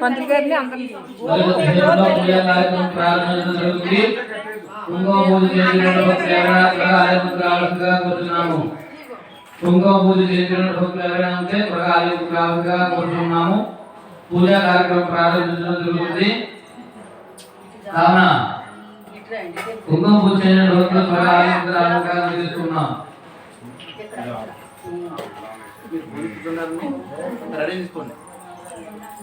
పంతులు గారిని అందరినీ జరుగుతుంది కుంకుమ పూజ చేసినటువంటి భక్తులు ఎవరైనా ఉంటే కోరుతున్నాము పూజా కార్యక్రమం ప్రారంభించడం జరుగుతుంది కావున కుంకుమ పూజ చేసిన భక్తులు రెడీ తీసుకోండి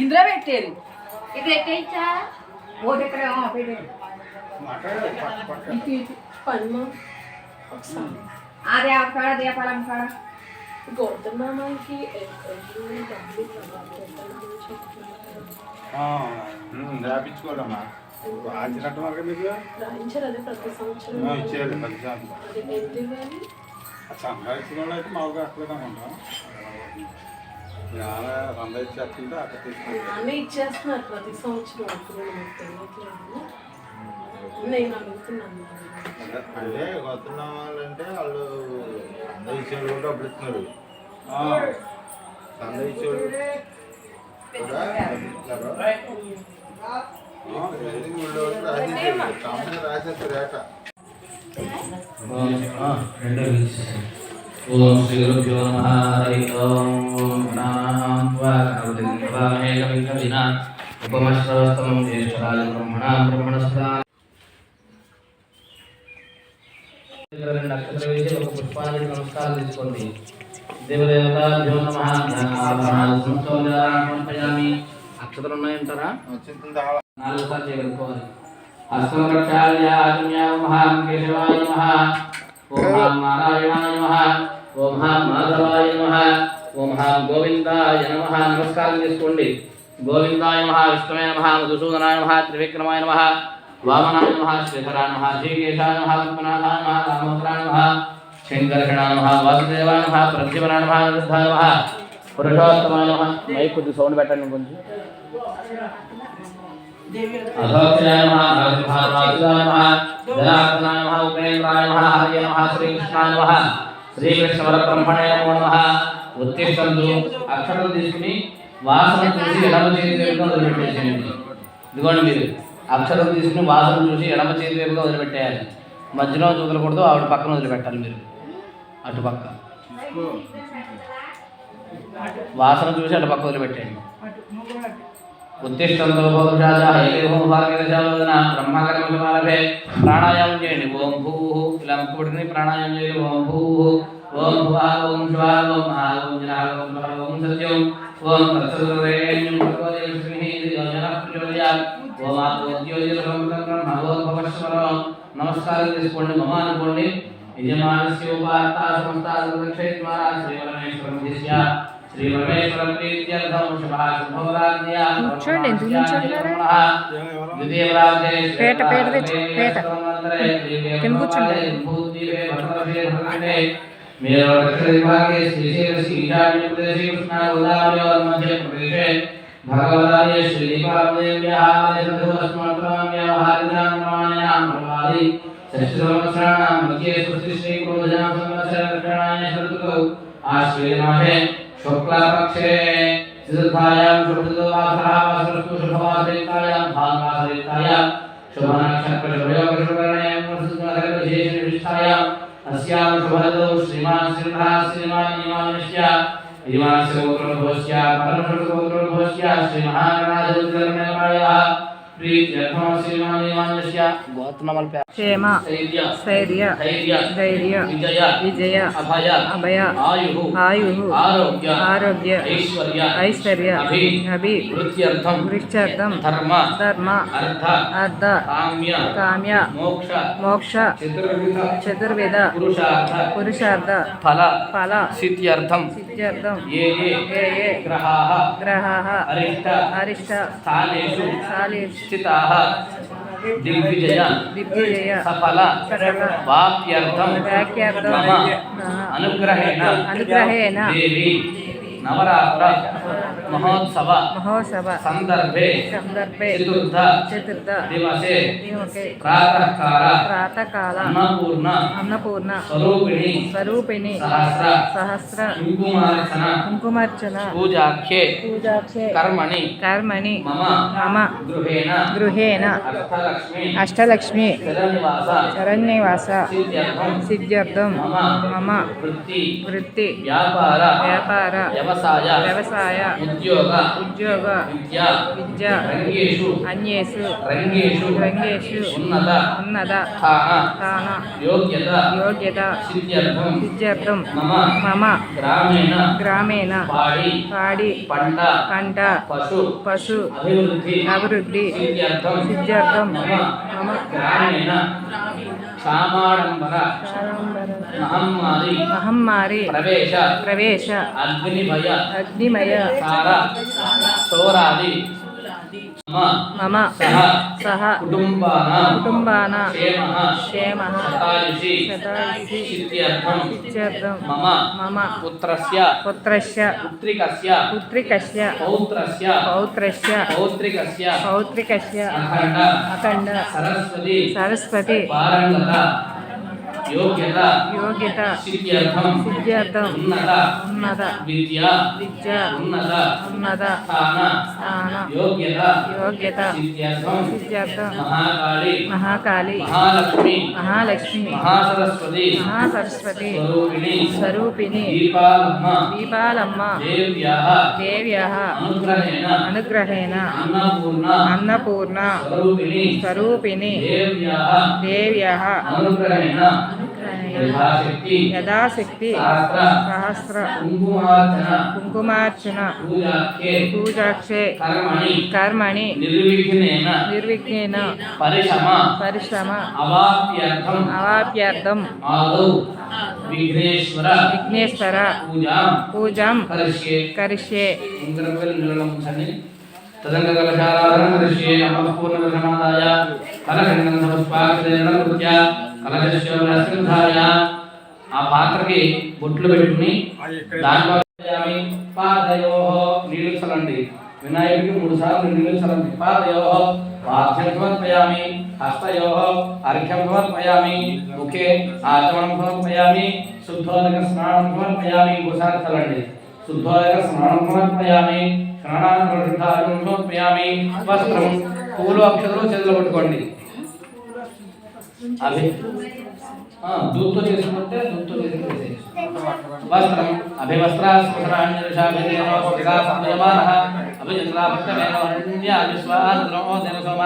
ఇందులో పెట్టారు ఇది పెట్టేయచ్చా? ఓటు ఇక్కడ పెట్టేయండి అదే అక్కడ దీపాలం కాడ గౌతమామాకి రాపించుకోవాలమ్మా ఆచినట్టు మరి మీకు? రాయించారు అదే ప్రతి సంవత్సరం. ఇచ్చేది పది శాతం అది ఎందుకు కానీ. సంపాదించిన వాళ్ళు అయితే మామూలుగా అక్కడే ఉంటాం. చాలా సంపాదించేస్తుంటే అక్కడ తీసుకుంటాం. ఆమె ఇచ్చేస్తున్నారు ప్రతి సంవత్సరం అప్పుడు నేను అడుగుతున్నాను అంటే కొత్త వాళ్ళంటే వాళ్ళు అందరూ ఇచ్చేవాళ్ళు కూడా డబ్బులు ఇస్తున్నారు. అందరూ ఇచ్చేవాళ్ళు కూడా డబ్బులు ఇస్తున్నారు. ఓం శ్రీ గురుభ్యో హరి ఓం ఓం వా కవిన ఉపమశ్రవస్తమం జ్యేష్ఠరాజ బ్రహ్మణ బ్రహ్మణస్తా రెండు వేసి ఒక పుష్పాన్ని నమస్కారం తీసుకోండి ఉన్నాయంటారా నాలుగు సార్లు చేయగలుగుకోవాలి హస్తం ప్రక్షాళ్య కేశవాయ నమః. ఓం హాం నారాయణాయ నమః. ఓం హాం మాధవాయ నమః. ఓం హాం గోవిందాయ నమః. నమస్కారం చేసుకోండి. గోవిందాయ నమః విష్ణువే నమః మధుసూదనాయ నమః త్రివిక్రమాయ నమః వామనాయ నమః శ్రీధరాయ నమః శ్రీకేశాయ నమః పద్మనాథాయ నమః రామోత్తరాయ నమః శంకర్షణాయ నమః వాసుదేవాయ నమః ప్రద్యుమనాయ నమః నమః పురుషోత్తమాయ నమః. మైక్ కొద్ది సౌండ్ పెట్టండి కొంచెం. శ్రీకృష్ణ వరబ్రహ్మణే నమో నమః అక్షరం తీసుకుని వాసన చూసి ఎడమ చేతి వదిలిపెట్టేసేయండి. ఇదిగోండి మీరు అక్షరం తీసుకుని వాసన చూసి ఎడమ చేతి వైపుగా వదిలిపెట్టేయాలి. మధ్యలో వదలకూడదు ఆవిడ పక్కన వదిలిపెట్టాలి మీరు. అటు పక్క. వాసన చూసి అటు పక్క వదిలిపెట్టేయండి. ఉత్తిష్టంతో పౌరుషాజ ఏకో ప్రాణాయామం చేయండి ఓం భూ ఇలా ముక్కుపట్టుకుని ప్రాణాయామం చేయండి ఓం భూ ఓం భువా ఓం శివ ఓం మహా ఓం జన ఓం భవ ఓం సత్యం ఓం తత్సరేణ్యం యోజన ప్రచోదయాత్ ఓం నమస్కారం తీసుకోండి మమ అనుకోండి యజమానస్య ఉపాత్త సమస్త దక్షేత్మారా శ్రీ పరమేశ్వరం దిశ్య శ్రీ పరమేశ్వరం ప్రీత్యర్థం శుభా శుభవరాజ్ఞా కూర్చోండి, ఎందుకు కూర్చుంటున్నారు? పేట, పేట తెచ్చు, పేట. కింద కూర్చోండి. మీరు దక్షిణ విభాగే శ్రీశైలసి ఈశాన్య ప్రదేశే కృష్ణ గోదావరి और मध्य प्रदेशे भगवताय श्री दीपावलीव्याहारे सदुस्मत्रम्यवहारिदानमानयां प्रवादि षष्ठसंवत्सराणां मध्ये स्वस्ति श्री क्रोधजां संवत्सरक्षणाय शरदुकौ आश्वेमाहे शुक्लपक्षे चतुर्थायां शुभवासरस्तुशुभवासरितायां भानुवासरितायां शुभनक्षत्रशुभयोगशुभरणयं अस्यां शुभदौ श्रीमान् श्रीमः श्रीमान् इमानुष्य इमानस्य गोत्रभोस्या परमशुभगोत्रभोस्या श्रीमहाराजोत्तरमेवायः ക്ഷേമ സ്ഥൈര്യ ധൈര്യ വിജയ അഭയ ആയു ആരോഗ്യ ഐശ്വര്യ അഭി വൃക്ഷാർത്ഥം ധർമ്മ അർത്ഥ കാമ്യ മോക്ഷ ചതുർവിധ പുരുഷാർത്ഥ ഫല ഫല സിദ്ധ്യർത്ഥം സിദ്ധ്യർത്ഥം ഗ്രഹാ ഗ്രഹാ അരിഷ്ട അരിഷ്ട സ്ഥാലേഷു സ്ഥാലേഷു स्थिता दिग्विजया। सफला। अनुग्रहेण। देवी। नवरात्र महोत्सव महोत्सव संदर्भे संदर्भे चतुर्थ चतुर्थ दिवसे दिवसे प्रातः काल अन्नपूर्ण अन्नपूर्ण स्वरूपिणी स्वरूपिणी सहस्र सहस्र कुंकुमार्चन कुंकुमार्चन पूजाख्ये पूजाख्ये कर्मणि कर्मणि मम मम गृहेण गृहेण अष्टलक्ष्मी अष्टलक्ष्मी शरण्यवास शरण्यवास सिद्ध्यर्थम मम वृत्ति वृत्ति व्यापार व्यापार వ్యవసాయ వ్యవసాయ ఉద్యోగ ఉద్యోగ విద్య విద్య రంగేషు అన్యేషు రంగేషు రంగేషు ఉన్నత ఉన్నత స్థాన స్థాన యోగ్యత యోగ్యత సిద్ధ్యర్థం సిద్ధ్యర్థం మమ మమ గ్రామీణ గ్రామీణ పాడి పాడి పంట పంట పశు పశు అభివృద్ధి అభివృద్ధి సిద్ధ్యర్థం సిద్ధ్యర్థం మమ మమ గ్రామీణ క్షామాడంబర ಸಾಮಾಡಂಬರ ಮಹಮ್ಮಾರಿ ಮಹಮ್ಮಾರಿ ಪ್ರವೇಶ ಪ್ರವೇಶ ಅಗ್ನಿಮಯ ಅಗ್ನಿಮಯ ಸಾರ ಸೋರಾದಿ మమ సహ కుటుంబాన క్షేమ శతాయుషి మమ మమ పుత్రస్య పుత్రస్య పుత్రికస్య పుత్రికస్య పౌత్రస్య పౌత్రస్య పౌత్రికస్య పౌత్రికస్య అఖండ అఖండ సరస్వతి సరస్వతి పారంగత యోగ్యత. యోగ్యత. సిద్ధ్యర్థం సిద్ధ్యర్థం ఉన్నత. ఉన్నత. విద్య. విద్య. ఉన్నత. ఉన్నత. స్థాన. స్థాన. యోగ్యత. యోగ్యత. సిద్ధ్యర్థం సిద్ధ్యర్థం మహాకాళి. మహాకాళి. మహాలక్ష్మి. మహాలక్ష్మి. మహాసరస్వతి. మహాసరస్వతి. స్వరూపిణి. స్వరూపిణి. దీపాలమ్మ. దీపాలమ్మ. దేవ్యాः దేవ్యः అనుగ్రహేణ. అనుగ్రహేణ. అన్నపూర్ణ. అన్నపూర్ణ. స్వరూపిణి. స్వరూపిణి. దేవ్యాः దేవ్యः అనుగ్రహేణ. యథాశక్తి. సహస్ర. కుంకుమార్చన. పూజాక్షే. కర్మణి. నిర్విఘ్నేన. పరిశ్రమ అవాప్యర్థం. విఘ్నేశ్వర. విఘ్నేశ్వర. పూజాం. కరిష్యే. తదంగకలశారాధనం కరిష్యే. అపూర్ణదశమాదాయ కలగండం సమస్పాక్షేణ కృత్య కలశస్యోరస్కంధాయ ఆ పాత్రకి బొట్లు పెట్టుకుని దాంట్లో. పాదయోః నీళ్ళు చల్లండి వినాయకుడికి మూడు సార్లు నీళ్ళు చల్లండి పాదయోః పాఠ్యం సమర్పయామి హస్తయోః అర్ఘ్యం సమర్పయామి ముఖే ఆచమనం సమర్పయామి శుద్ధోదక స్నానం సమర్పయామి ఇంకోసారి చల్లండి శుద్ధోదక స్నానం సమర్పయామి శుద్ధాచమనం సమర్పయామి వస్త్రం పూలు అక్షతలు చేతులు పట్టుకోండి. అవి ఆ, దూత్తో చేసుకుంటే దూత్తో చేసుకుంటే వస్త్రం అభివస్త్రాస్మరాణ్యశాభిదేవోదిగాసంయమానః అభిచంద్రాభక్తమేనోన్య విశ్వాద్రో దినసోమ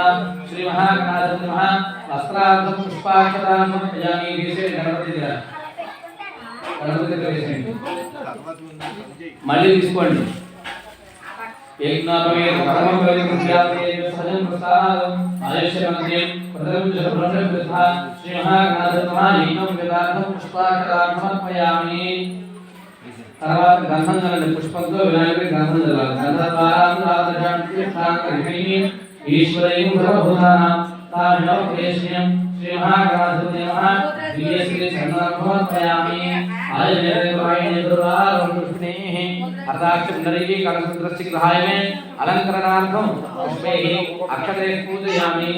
శ్రీ మహాగణాధిపతి మహా వస్త్రార్థం పుష్పాక్షరాన్ని సమర్పయామి వేసేయండి గణపతి దగ్గర గణపతి దగ్గర వేసేయండి మళ్ళీ తీసుకోండి। ఏకనాభవేన పరమవేద కృష్యాతే సజన ప్రసాదం ఆయుష్యమంతే ప్రథమం చ బ్రహ్మ విధ శ్రీ మహాగణాధిపతిమహాయజ్ఞం వేదార్థం పుష్పాక్షరాన్ని తర్వాత గంధం చల్లండి పుష్పంతో వినాయకుడి గంధం ఈశ్వరయం సర్వభూతానాం శ్రీ మహాగణాధిపతి నమః దివ్యశ్రీ సమర్పయామి ఆయుర్వేదాయ దుర్వారం కృష్ణేః అర్ధాక్షందరైः కలసంద్రస్య గృహాయ మే అలంకరణార్థం పుష్పైः అక్షతైः పూజయామి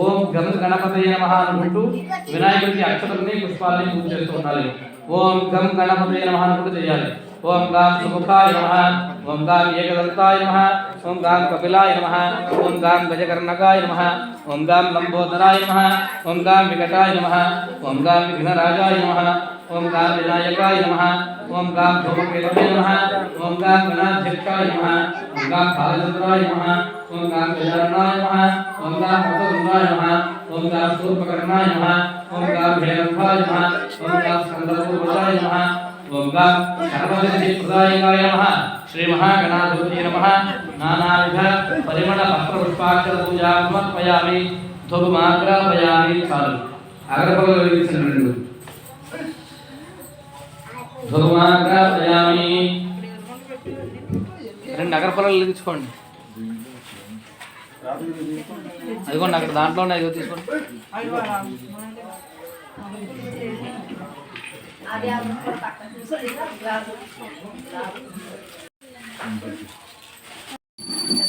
ఓం గం గణపతయ నమః అనుకుంటూ వినాయకుడికి అక్షతల్ని పుష్పాలని పూజ చేస్తూ ఉండాలి ఓం గం గణపతయ నమః అనుకుంటూ చేయాలి ఓం గాం సుముఖాయ నమః ఓం గాం ఏకదంతాయ నమః ఓం గాం కపిలాయ నమః ఓం గాం గజకర్ణకాయ నమః ఓం గాం లంబోదరాయ నమః ఓం గాం వికటాయ నమః ఓం గాం విఘ్నరాజాయ నమః ఓం గాం వినాయకాయ నమః ఓం గాం ధూమకేతవే నమః ఓం గాం గణాధ్యక్షాయ నమః ఓం గాం బాలచంద్రాయ నమః ఓం గాం గజాననాయ నమః ఓం గాం వృతతుండాయ నమః ఓం గాం శూర్పకర్ణాయ నమః ఓం గాం భేరంభాయ నమః ఓం గాం స్కందపూర్వజాయ నమః ఓం గాం సర్వసిద్ధిప్రదాయకాయ నమః శ్రీ మహాగణాధిపతి నమః నానావిధ పరిమళ పత్ర పుష్పాక్షర పూజా సమర్పయామి ధూపమాగ్రాపయామి చాలు అగరపగలు వెలిగించండి రెండు ధూపమాగ్రాపయామి రెండు అగరపొలలు వెలిగించుకోండి. అదిగోండి అక్కడ దాంట్లో ఉన్నాయి ఇదిగో తీసుకోండి. అది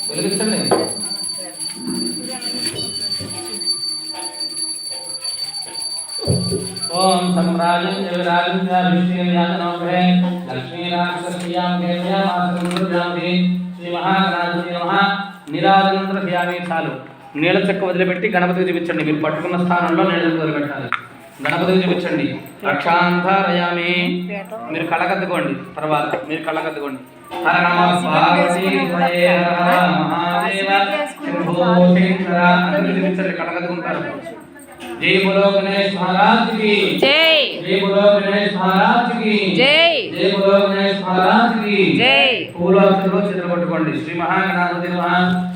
వెలిగించండి ఓం సమ్రాజం జవిరాజం జాభిషేయాతనోగ్రహే లక్ష్మీనాథస్యాం కేవ్యామాసంద్రజాంతి శ్రీ మహాగణాధిపతి నమః. నిరాజనంతర చాలు. నీళ్ళ చెక్క వదిలిపెట్టి గణపతికి చూపించండి. మీరు పట్టుకున్న స్థానంలో నీళ్ళ వదిలిపెట్టాలి. గణపతికి చూపించండి. రక్షాంతరయామి. మీరు కళ్ళకద్దుకోండి తర్వాత మీరు కళ్ళకద్దుకోండి హర నమ పార్వతీ మహాదేవ శంభో శంకర జై బులో గణేష్ మహారాజ్కి జై జై బులో గణేష్ మహారాజ్కి జై జై బులో గణేష్ మహారాజ్కి జై శ్రీ మహాగణాధిపతి నమః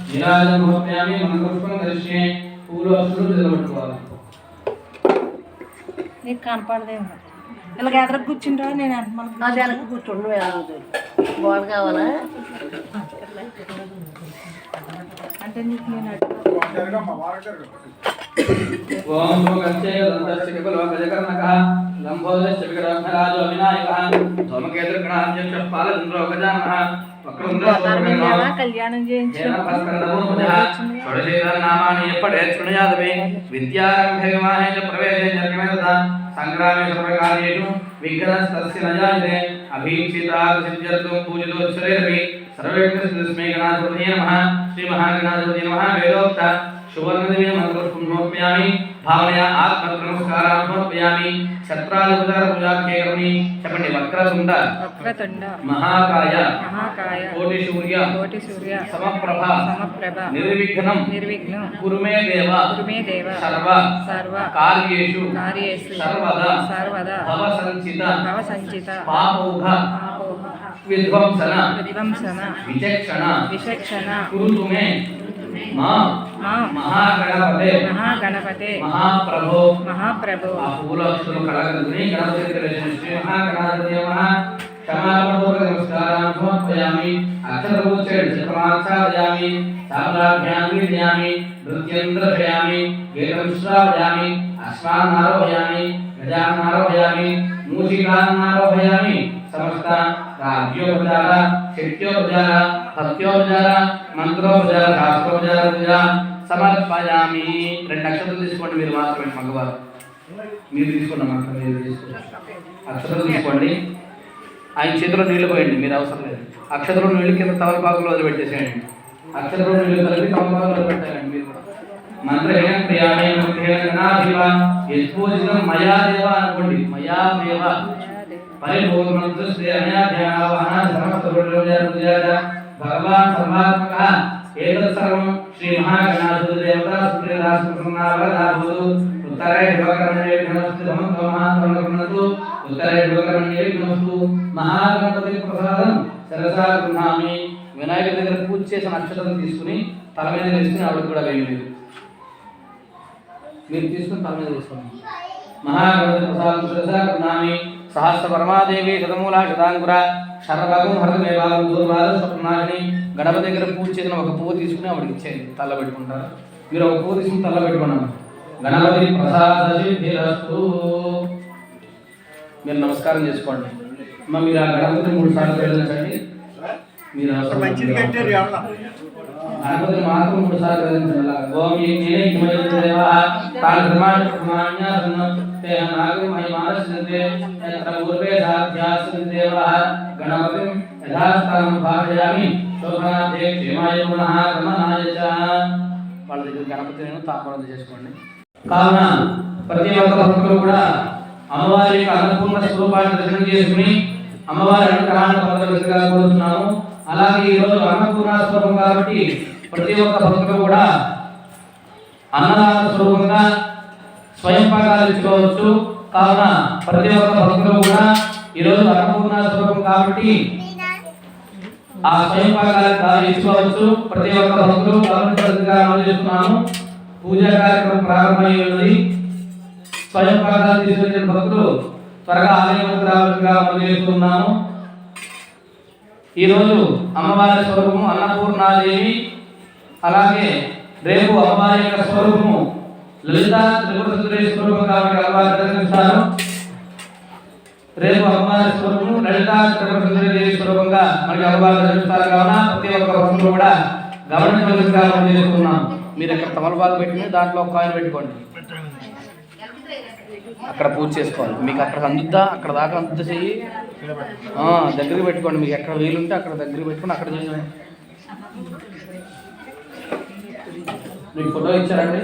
నిరాజన మహోప్యామి మంగళపుష్పం కలిసి పూర్వాక్షరంలో నీకు కనపడదేమో ఇలాగ ఎదురు కూర్చుంటా నేను అంటున్నాను అది వెనక కూర్చుండు బాల్ కావాలా? అంటే నీకు నేను ఓం గజకర్ణకః లంబోదస్య విగ్రహరాజో వినాయకః ధూమకేతుర్గణాధ్యక్ష పాలచంద్రో గజానః కళ్యాణం సంగ్రామే సర్వకార్యేషు విఘ్నస్తస్య अभीक्षिताभिषिद्यत्वं पूजितोच्छ्रेर्भिः सर्वेभ्यः तस्मै गणाधिपतये नमः। श्रीमहागणाधिपतये नमः। वेदोक्ता సమర్పయామి ఛత్రాధిపతార పూజాఖ్యే కర్మి చెప్పండి వక్రతుండ వక్రతుండ మహాకాయ మహాకాయ కోటి సూర్య కోటి సూర్య సమప్రభ సమప్రభ నిర్విఘ్నం నిర్విఘ్నం కురుమే దేవ కురుమే దేవ సర్వ సర్వ కార్యేషు కార్యేషు సర్వదా సర్వదా భవ సంచిత భవ సంచిత పాపౌఘ పాపోహ విధ్వంసన విధ్వంసన విచక్షణ విచక్షణ కురుతు మే మా మా మహాగణపతే. మహాగణపతే. మహాప్రభో. మహాప్రభు. ఆ పూలక్షులు కళగలుగుని గణపతి తెలిసిన శ్రీ మహాగణాధిపతి నమః. క్షమాపణపూర్వక నమస్కారం సమర్పయామి. అక్షరూచేడు చిత్రమాచార్యామి సామ్రాభ్యాం విద్యామి నృత్యం దర్శయామి గీతం శ్రావయామి అశ్వాన్ ఆరోహయామి గజాన్ ఆరోహయామి మూషికాన్ ఆరోహయామి సమస్త రాజ్యోపచార శక్త్యోపచార భక్త్యోపచార మంత్రోపచార శాస్త్రోపచార పూజ సమర్పయామి రెండు అక్షతలు తీసుకోండి మీరు మాత్రమే మగవారు. మీరు తీసుకోండి మాత్రం మీరు తీసుకోండి. అక్షతలు తీసుకోండి. ఆయన చేతిలో నీళ్ళు పోయండి మీరు అవసరం లేదు. అక్షతలో నీళ్ళు కింద తమలపాకులో వదిలిపెట్టేసేయండి. అక్షతలో నీళ్ళు కలిపి తమలపాకులో వదిలిపెట్టాలండి మీరు కూడా. మంత్రహీనం క్రియామే ముఖ్యమైన గణాధిప యజ్పూజితం మయా దేవ అనుకోండి మయా దేవ పరిపూర్ణంతు శ్రీ అనయాధ్యానావహన ధ్యానవాహన భగవాన్ సర్వాత్మక ఏతత్ సర్వం శ్రీ మహాగణాధిపతి దేవత సుప్రియదాస ప్రసన్నావదాభూతు ఉత్తరే శివకర్మణ్యే విఘ్నస్తు ధమంతో మహాత్మనకు ఉత్తరే శివకర్మణ్యే నమస్తు మహాగణపతి ప్రసాదం సరసా గృహామి వినాయకుడి దగ్గర పూజ చేసిన అక్షతలు తీసుకుని తల మీద వేసుకుని ఆవిడ కూడా వేయలేదు మీరు తీసుకుని తల మీద శిరసా గృహామి సహస్ర పరమాదేవి శతమూల శతాంకుర శరభాగం హరదమేవాగం దూర్వాద స్వప్నాశిని గణపతి దగ్గర పూజ చేసిన ఒక పువ్వు తీసుకుని ఆవిడకి ఇచ్చేయండి. తల్ల పెట్టుకుంటారు? మీరు ఒక పువ్వు తీసుకుని తల్ల పెట్టుకున్నాను గణపతి ప్రసాద సిద్ధిరస్తు మీరు నమస్కారం చేసుకోండి. అమ్మ మీరు ఆ గణపతిని మూడు సార్లు వెళ్ళించండి మీరు మంచిది కట్టారు గణపతిని మాత్రం మూడు సార్లు అలా. ఓం ఈ నీలే హిమయ దేవా. కాలక్రమాణ ప్రమాణ్యాసన్న తే నాగం మహిమానస్యంతే యత్ర పూర్వే సాధ్యాసన్ దేవా గణపతిం యథాస్థానం భాషయామి శోభనార్థే క్షేమాయ పునః గమనాయ చ. వాళ్ళ దగ్గర గణపతిని తాంబూలం చేసుకోండి కావున ప్రతి ఒక్క భక్తులు కూడా అమ్మవారి యొక్క అన్నపూర్ణ స్వరూపాన్ని దర్శనం చేసుకుని అమ్మవారి అనుగ్రహాన్ని పొందవలసిగా కోరుతున్నాము. అలాగే ఈ రోజు అన్నపూర్ణ స్వరూపం కాబట్టి ప్రతి ఒక్క భక్తులు కూడా అన్నదాన స్వరూపంగా స్వయం పగాలు ఇచ్చుకోవచ్చు. కావున ప్రతి ఒక్క భక్తులు కూడా ఈరోజు అన్నపూర్ణ స్వరూపం కాబట్టి ఆ స్వయం పగాలు ఇచ్చుకోవచ్చు. ప్రతి ఒక్క భక్తులు గవర్నమెంట్గా అమలు చేస్తున్నాము. పూజా కార్యక్రమం ప్రారంభమై ఉన్నది. స్వయం పగాలు తీసుకొచ్చిన భక్తులు త్వరగా ఆలయంలోకి రావాల్సిందిగా అమలు చేస్తున్నాము. ఈరోజు అమ్మవారి స్వరూపము అన్నపూర్ణాదేవి అలాగే రేపు అమ్మవారి యొక్క స్వరూపము లలితా త్రిపుర సుందరి స్వరూపం కాబట్టి అమ్మవారి దర్శిస్తారు రేపు అమ్మవారి స్వరూపము లలితా త్రిపుర సుందరి స్వరూపంగా మనకి అమ్మవారి దర్శిస్తారు కావున ప్రతి ఒక్క వస్తువు కూడా గమనించవలసిందిగా మనం చేసుకున్నాం. మీరు అక్కడ తమలపాకు పెట్టుకుని దాంట్లో ఒక కాయిన్ పెట్టుకోండి. అక్కడ పూజ చేసుకోవాలి. మీకు అక్కడ అందుద్దా అక్కడ దాకా అందు చెయ్యి. దగ్గరికి పెట్టుకోండి. మీకు ఎక్కడ వీలుంటే అక్కడ దగ్గరికి పెట్టుకొని అక్కడ చేయండి. మీకు ఫోటో ఇచ్చారండి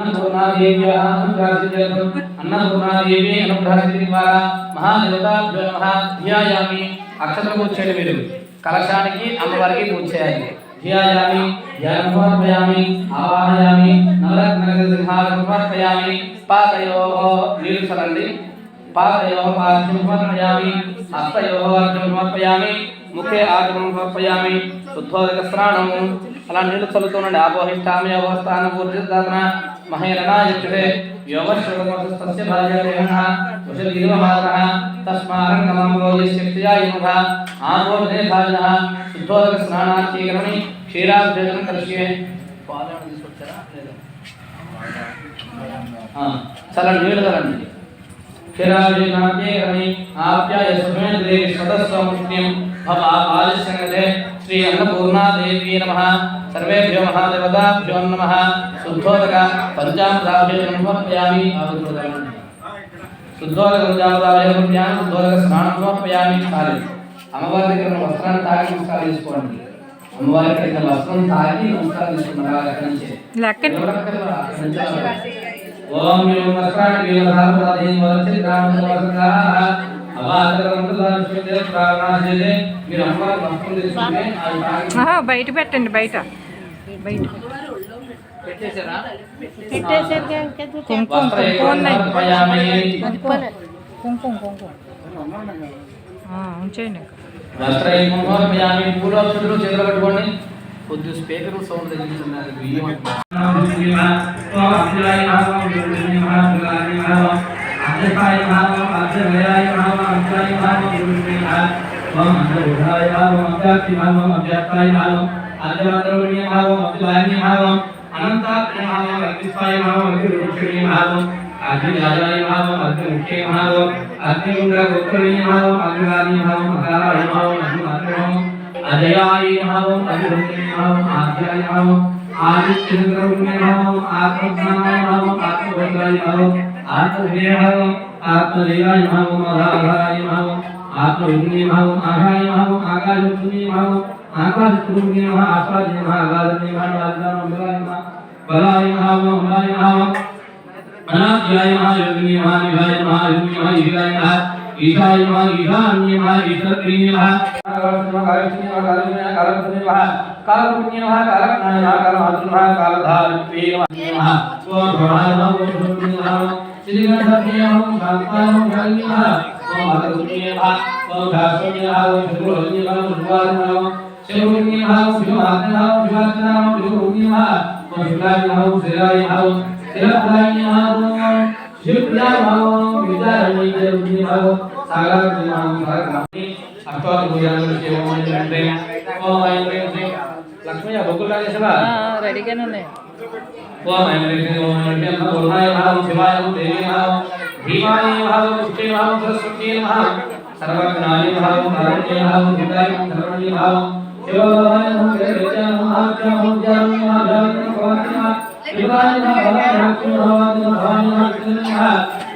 అన్నపూర్ణాదేవి అన్నపూర్ణాదేవి అనుగ్రహశక్తి ద్వారా మహాదేవతాభ్యో నమః. ధ్యాయామి. అక్షతలు పూజ చేయండి మీరు. కలశానికి అమ్మవారికి పూజ చేయాలి. ధ్యాయామి. ధ్యానం ఆవాహయామి. నవరత్న సింహాలను సమర్పయామి పాదయో నీళ్ళు చల్లండి. పాదయో పాద్యం సమర్పయామి. హస్తయో అర్ఘ్యం సమర్పయామి. ముఖే ఆగమం సమర్పయామి. ఉద్భోదక స్నానము అలా నీళ్ళు చల్లుతూనండి ఆపోహిష్టామి అవస్థాన పూర్తిదాతన మహేరణాయుషే యోగశ్రవస్తస్య భార్యాదేహ వశగిరివమాతః తస్మారంగమో యస్యక్తియా యుమః ఆపోదే భాజనః శుద్ధోదక స్నానాచీకరణి క్షీరాభిషేకం కరిష్యే. పాదం తీసుకొచ్చారా? లేదా? ఆ, నీళ్ళు చల్లండి. క్షీరాభిషేకరణి ఆప్యాయ సుమేంద్రే సదస్వముష్ణ్యం భవ ఆదిశంగతే శ్రీ అన్నపూర్ణాదేవి నమః సర్వేభ్యో మహాదేవతాభ్యో నమః శుద్ధోదక పంచామృతాభిషేకం సమర్పయామి శుద్ధోదక పంచామృతాభిషేకం శుద్ధోదక స్నానం సమర్పయామి చాలు అమ్మవారి దగ్గర వస్త్రాన్ని తాగి నమస్కారం తీసుకోండి అమ్మవారి దగ్గర వస్త్రం తాగి నమస్కారం తీసుకున్నారు లెక్క నుంచి ఓం వస్త్రాన్ని వస్త్రం బయట పెట్టండి బయట. బయట. పెట్టేశారా? కుంకుమ కుంకుమ. ఉన్నాయి కుంకుమ కుంకుమ. ఆ, ఉంచేయండి చేతులు కొద్ది స్పీకర్ సౌండ్ తగ్గించున్నారు బియ్యం అజయాయ భావం అభివృద్ధి భావం ఆధ్యాయ భావం ఆదిత్యంద్రముని భావం ఆత్మజ్ఞానాయ భావం ఆత్మభద్రాయ భావం ఆత్మభేయ భావం ఆత్మదేవాయ భావం అధాధారాయ భావం ఆత్మవిజ్ఞే భావం ఆహాయ భావం ఆకాశపుణ్య భావం ఆకాశపుణ్య భావం ఆస్వాద్య భావం ఆగాధన్య భావం ఆదిదానం భావం బలాయ భావం హలాయ భావం అనాధ్యాయ మహాయోగిని మహానిభాయ మహాయోగిని మహాయుగాయ మహా ఈశాయ మహా ఈశాన్య మహా ఈశ్వరీయ మహా కాలపుణ్య మహా కాలపుణ్య మహా కాలజ్ఞాయ మహా కాలమాతృ మహా కాలధారిత్వే మహా ఓం బ్రహ్మాయ మహా ఓం బ్రహ్మణ్య మహా శ్రీగణపతియ మహా శాంతాయ మహా మహా ఓం మాతృపుణ్య మహా ఓం దాసుణ్య మహా ఓం శుభ్రోజ్ఞ మహా శుభాయ మహా శివపుణ్య మహా శివాత్మ మహా శివాత్మ మహా శివపుణ్య మహా ఓం శుభాయ మహా శ్రీరాయ మహా శివప్రాయ మహా శివప్రియాయ మహా విద్యారణ్య దేవీ మహా సాగరాయ మహా సాగరాయ అర్థాలు భుజాలను శివమంత్రి ఓం ఐం హ్రీం శ్రీం లక్ష్మీ బొగ్గులు రాజేశవా రెడీగానే ఉన్నాయి ఓం ఐం హ్రీం శ్రీం ఓం ఐం హ్రీం నమో గురునాయ నమః శివాయ నమః దేవి నమః భీమాయ నమః పుష్టే నమః సరస్వతీ నమః సర్వజ్ఞాయ నమః కారుణ్య నమః హితాయ నమః ధర్మణ్య నమః శివాయ నమః వేదాయ నమః ఆజ్ఞాయ నమః జ్ఞానాయ నమః భవాయ నమః శివాయ నమః భవాయ నమః భవాయ నమః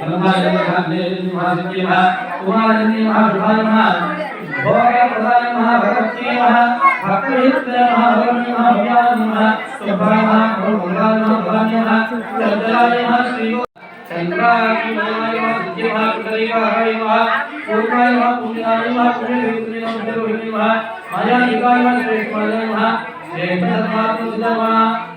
బ్రహ్మాయ నమః దేవి నమః శక్తి నమః కుమారాయ నమః శివాయ నమః भोगप्रदाय महाभगवती नमः भक्तहित्य महाभगवती महाभयाय नमः सुभाय महाभगवती महाभयाय नमः चन्द्राय श्री चन्द्राय महाभगवती नमः पूर्णाय नमः पुण्याय नमः पुण्यवित्रे नमः देवहिने नमः मायानिकाय नमः श्रेष्ठाय नमः श्रेष्ठधर्मात्मसुधमा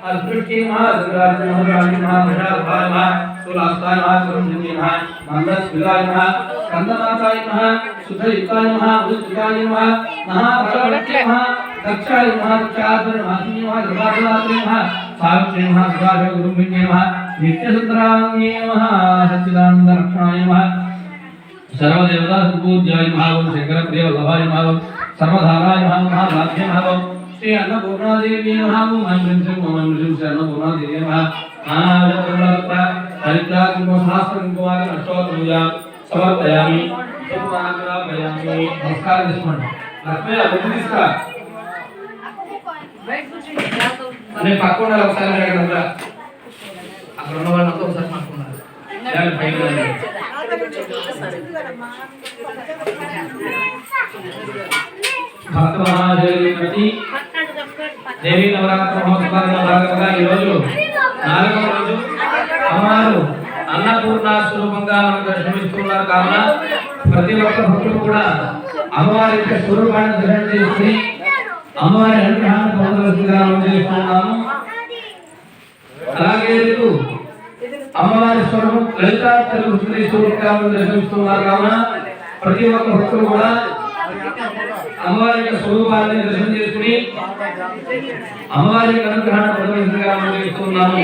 अद्भुतके नमः दुर्गार्जुन नमः काली नमः भैरवाय नमः तुलास्ताय नमः सुरंजने नमः मंगलस्विलाय नमः स्कंदनाथाय नमः सुधयुक्ताय नमः उदिताय नमः महाभगवते नमः, दक्षाय नमः दक्षाधर नमः नमः धर्माधरात्रे नमः सावित्रे नमः सुधाधर गुरुभिन्ये नमः नित्यसुंदरांगे नमः सच्चिदानंद रक्षणाय नमः। सर्वदेवता संपूज्याय नमः ओम शंकर प्रिय वल्लभाय नमः ओम सर्वधाराय नमः महाभाग्य नमः ओम श्री अन्नपूर्णा देवी नमः ओम ऐं श्रीं ओम ऐं श्री अन्नपूर्णा देवी नमः हरिद्रा कुंभ सहस्र कुंभवार अष्टोत्तमया సమర్పయామి. సమర్పయామి నమస్కారం చేసుకోండి. లక్ష్మయ్య బుద్ధి తీసుకురా. నేను పక్క ఉండాలి ఒకసారి అక్కడ ఉన్న వాళ్ళంతా ఒకసారి పట్టుకున్నారు మహాదేవి ప్రతి దేవి నవరాత్రి మహోత్సవాల భాగంగా ఈరోజు నాలుగవ రోజు అమ్మవారు అన్నపూర్ణ స్వరూపంగా మనకు దర్శనమిస్తున్నారు కావున ప్రతి ఒక్క భక్తుడు కూడా అమ్మవారి యొక్క స్వరూపాన్ని దర్శనం చేసుకుని అమ్మవారి అనుగ్రహాన్ని పొందవలసిందిగా మనం చేస్తున్నాము. అలాగే రేపు అమ్మవారి స్వరూపం లలితా తెలుగు స్వరూపంగా మనం దర్శనమిస్తున్నారు కావున ప్రతి ఒక్క భక్తుడు కూడా అమ్మవారి యొక్క స్వరూపాన్ని దర్శనం చేసుకుని అమ్మవారి అనుగ్రహాన్ని పొందవలసిందిగా మనం చేస్తున్నాము.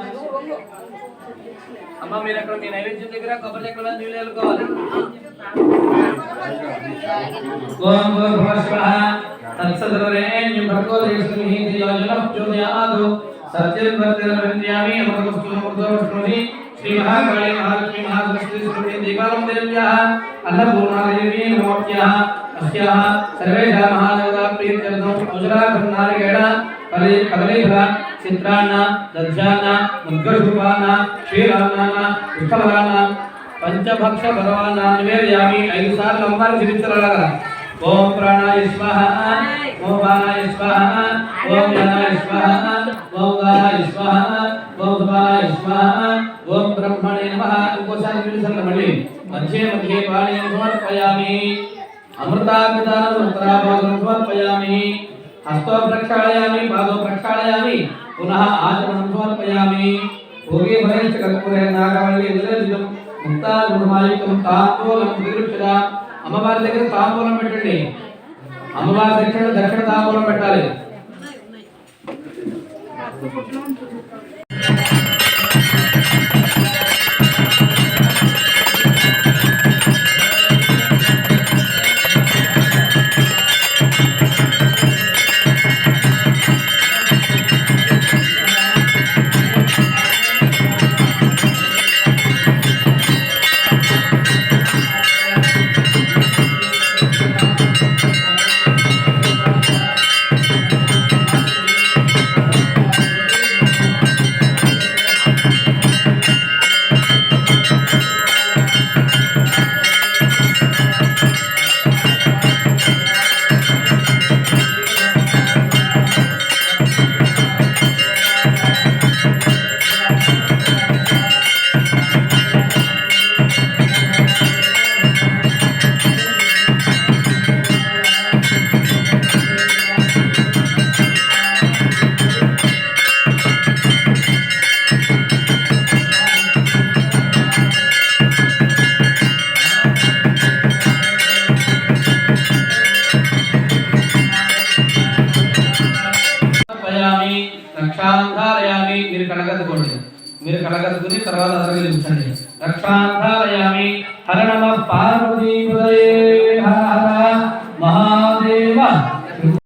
మీరు అక్కడ మీ నైవేద్యం దగ్గర కొబ్బరి చెక్కల నీళ్ళు వెళ్ళుకోవాలి ఓం భూర్భువస్వః తత్సదరేణ్యం భర్గో దేవస్మిః ధియోజనః ప్రచోదయాత్ సత్యం వర్తనమింద్యామి అమృతస్తుమృతోష్ణుని శ్రీ మహాసరస్వతి దీపాలం మహాదేవతా ప్రీత్యర్థం ఔషధార్థం ಚಿತ್ರಾನ್ನ ದಜ್ಜಾನ ಮುದ್ಗಶುಭಾನ ಶ್ರೀರಾಮನ ವಿಠಲಗಾನ ಪಂಚಭಕ್ಷ ಭಗವಾನ ನಿವೇದಯಾಮಿ ಐದು ಸಾಲ ಒಂಬಾರು ಸಿರಿಸರಗಳ ಓಂ ಪ್ರಾಣಾಯ ಸ್ವಹ ಓಂ ಬಾಲಾಯ ಸ್ವಹ ಓಂ ಜನಾಯ ಸ್ವಹ ಓಂ ಗಾಯ ಸ್ವಹ ಓಂ ಸುಬಾಲಾಯ ಸ್ವಹ ಓಂ ಬ್ರಹ್ಮಣೇ ನಮಃ ಉಪಸಾರ ಸಿರಿಸರಗಳ ಮಳಿ ಮಧ್ಯೆ ಮಧ್ಯೆ ಪಾಣಿಯನ್ನು ಸಮರ್ಪಯಾಮಿ अमृताभिधान समर्पयामि हस्तो प्रक्षालयामि पादौ प्रक्षालयामि పునః ఆచరణం సమర్పయామి. భోగే భయంచ కర్పూరే నాగవల్లి నిలజితం ముక్తానుమాయుక్తం తాంబూలం విరుక్షద అమ్మవారి దగ్గర తాంబూలం పెట్టండి. అమ్మవారి దక్షిణ దక్షిణ తాంబూలం పెట్టాలి.